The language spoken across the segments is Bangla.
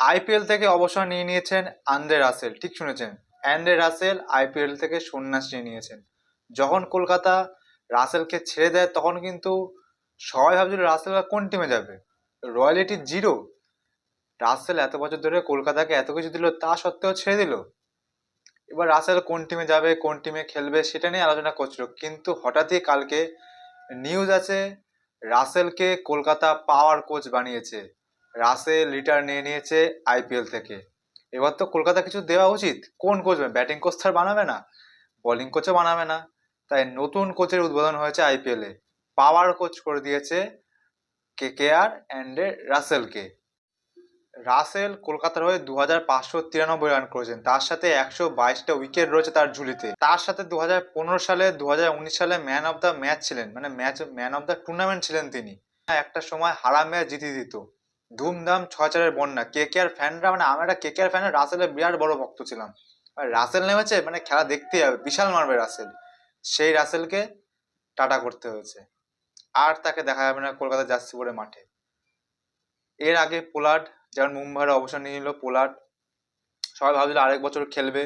আইপিএল থেকে অবসর নিয়ে নিয়েছেন আন্দ্রে রাসেল, ঠিক শুনেছেন? অ্যান্ড্রে রাসেল আইপিএল থেকে সন্ন্যাস নিয়ে নিয়েছেন। যখন কলকাতা রাসেলকে ছেড়ে দেয়, তখন কিন্তু সবাই ভাবছিল রাসেল কোন টিমে যাবে? Royalty zero. রাসেল এত বছর ধরে কলকাতাকে এত কিছু দিল, তা সত্ত্বেও ছেড়ে দিল। এবার রাসেল কোন টিমে যাবে, কোন টিমে খেলবে, সেটা নিয়ে আলোচনা করছিল। কিন্তু হঠাৎই কালকে নিউজ আছে, রাসেলকে কলকাতা পাওয়ার কোচ বানিয়েছে। রাসেল রিটার্ন নিয়ে নিয়েছে আইপিএল থেকে। এবার তো কলকাতা কিছু দেওয়া উচিত। কোন কোচ ব্যাটিং কোচ তার বানাবে না। বোলিং কোচও বানাবে না। তাই নতুন কোচের উদ্বোধন হয়েছে আইপিএলে। পাওয়ার কোচ করে দিয়েছে কে কে আর অ্যান্ড রাসেলকে। রাসেল কলকাতার হয়ে দু হাজার পাঁচশো তিরানব্বই রান করেছেন। তার সাথে একশো বাইশটা উইকেট রয়েছে তার ঝুলিতে। তার সাথে দু হাজার পনেরো সালে দু হাজার উনিশ সালে ম্যান অফ দ্য ম্যাচ ছিলেন। মানে match, man of the tournament ছিলেন তিনি। একটা সময় হারা ম্যাচ জিতিয়ে দিত। ধুমধাম ছয় চারের বন্যা। কে কে আর ফ্যানরা মানে আমরা একটা কে কে আর ফ্যানের রাসেলের বিরাট বড় ভক্ত ছিলাম। আর রাসেল নেমেছে মানে খেলা দেখতে হবে। বিশাল মারবে রাসেল সেই রাসেলকে টাটা করতে হয়েছে। আর তাকে দেখা যাবে না কলকাতা পরে মাঠে। এর আগে পোলার্ড যেমন মুম্বাইয়ের অবসর নিয়ে নিল, পোলার্ড সবাই ভাবছিল আরেক বছর খেলবে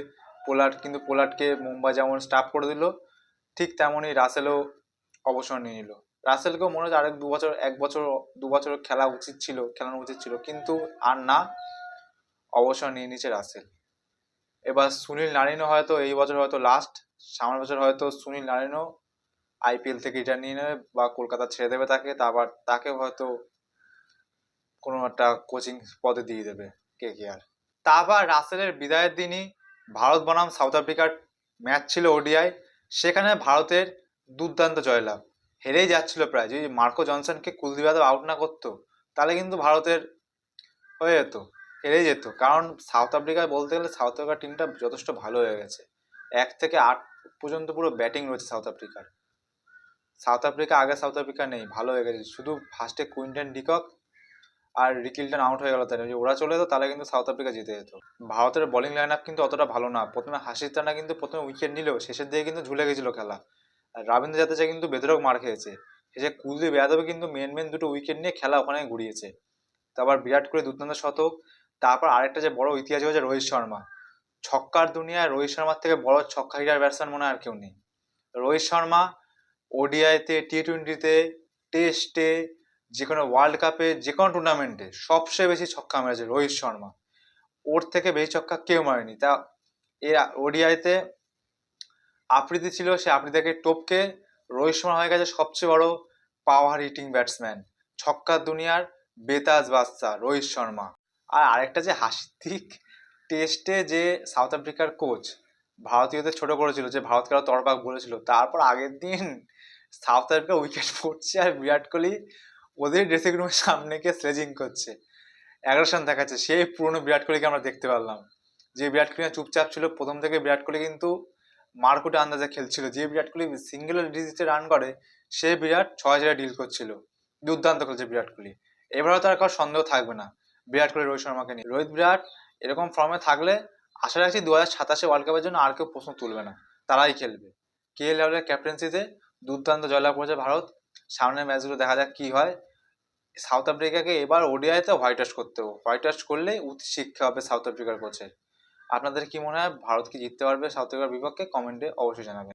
পোলার্ড, কিন্তু পোলার্ডকে মুম্বাই যেমন স্টাফ করে দিল, ঠিক তেমনই রাসেলও অবসর নিয়ে নিল। রাসেলকেও মনে হচ্ছে আরেক দু বছর এক বছর দু বছর খেলা উচিত ছিল, খেলানো উচিত ছিল। কিন্তু আর না, অবসর নিয়ে নিয়েছে রাসেল। এবার সুনীল নারিনও হয়তো এই বছর হয়তো লাস্ট সামনের বছর হয়তো সুনীল নারিনও আইপিএল থেকে রিটার্ন নিয়ে নেবে বা কলকাতা ছেড়ে দেবে তাকে তারপর তাকে হয়তো কোনো একটা কোচিং পদে দিয়ে দেবে কে কে আর তারপর রাসেলের বিদায়ের দিনই ভারত বনাম সাউথ আফ্রিকার ম্যাচ ছিল ওডিআই সেখানে ভারতের দুর্দান্ত জয়লাভ। হেরেই যাচ্ছিল প্রায়। যদি মার্কো জনসনকে কুলদীপ যাদব আউট না করতো, তাহলে কিন্তু ভারতের হয়ে যেত, হেরেই যেত। কারণ সাউথ আফ্রিকায় বলতে গেলে সাউথ আফ্রিকার টিমটা যথেষ্ট ভালো হয়ে গেছে। এক থেকে আট পর্যন্ত পুরো ব্যাটিং রয়েছে সাউথ আফ্রিকার। সাউথ আফ্রিকা আগে সাউথ আফ্রিকা নেই, ভালো হয়ে গেছে। শুধু ফার্স্টে কুইন্টন ডিকক আর রিকিলটন আউট হয়ে গেল তাই যদি ওরা চলে যেত, তাহলে কিন্তু সাউথ আফ্রিকা জিতে যেত। ভারতের বোলিং লাইন আপ কিন্তু অতটা ভালো না। প্রথমে হাসির টানা কিন্তু প্রথমে উইকেট নিলেও, শেষের দিকে কিন্তু ঝুলে গেছিল খেলা। রবীন্দ্র জাদেজা কিন্তু বেদরক মার খেয়েছে। যে কুলদীপ যাদবে কিন্তু মেন মেন দুটো উইকেট নিয়ে খেলা ওখানে ঘুরিয়েছে তারপর বিরাট কোহলি, দুর্দান্ত শতক। তারপর আরেকটা যে বড় ইতিহাস হয়েছে, রোহিত শর্মা। ছক্কার দুনিয়ায় রোহিত শর্মার থেকে বড় ছক্কা হিটার ব্যাটসম্যান মনে হয় আর কেউ নেই। রোহিত শর্মা ওডিআইতে টি টোয়েন্টিতে টেস্টে যে কোনো ওয়ার্ল্ড কাপে যে কোনো টুর্নামেন্টে সবচেয়ে বেশি ছক্কা মেরেছে রোহিত শর্মা। ওর থেকে বেশি ছক্কা কেউ মারেনি। তা এর, ওডিআইতে আফ্রিদি ছিল সে আফ্রিদাকে টপকে রোহিত শর্মা হয়ে গেছে সবচেয়ে বড় পাওয়ার হিটিং ব্যাটসম্যান ছক্কার দুনিয়ার বেতাজ বাদশা রোহিত শর্মা। আর আরেকটা যে হাসির দিক টেস্টে যে সাউথ আফ্রিকার কোচ ভারতীয়দের ছোট করেছিল, যে ভারতকে আরও তরপাক বলেছিল, তারপর আগের দিন সাউথ আফ্রিকা উইকেট পড়ছে আর বিরাট কোহলি ওদের ড্রেসিং রুমের সামনে গিয়ে স্লেজিং করছে অ্যাগ্রেশন দেখাচ্ছে, সেই পুরনো বিরাট কোহলিকে আমরা দেখতে পারলাম। যে বিরাট কোহলি চুপচাপ ছিল, প্রথম থেকে বিরাট কোহলি কিন্তু মারকুটে আন্দাজে খেলছিল। যে বিরাট কোহলি সিঙ্গেল ডিজিটে রান করে, সে বিরাট ছয় জায়গায় ডিল করছিল। দুর্দান্ত খেলছে বিরাট কোহলি। এবারও তার কারও সন্দেহ থাকবে না বিরাট কোহলি রোহিত শর্মাকে নিয়ে। রোহিত বিরাট এরকম ফর্মে থাকলে আশা রাখছি দু হাজার সাতাশে ওয়ার্ল্ড কাপের জন্য আর কেউ প্রশ্ন তুলবে না। তারাই খেলবে। কে এল রাহুলের ক্যাপ্টেন্সিতে দুর্দান্ত জয়লাভ করেছে ভারত। সামনের ম্যাচগুলো দেখা যাক কি হয়। সাউথ আফ্রিকাকে এবার ওডিআইতে হোয়াইট ওয়াশ করতে হবে। হোয়াইট ওয়াশ করলেই উচিত শিক্ষা হবে সাউথ আফ্রিকার কোচের আপনাদের কি মনে হয় ভারত কি জিততে পারবে সাউথ আফ্রিকার বিপক্ষে? কমেন্টে অবশ্যই জানাবেন।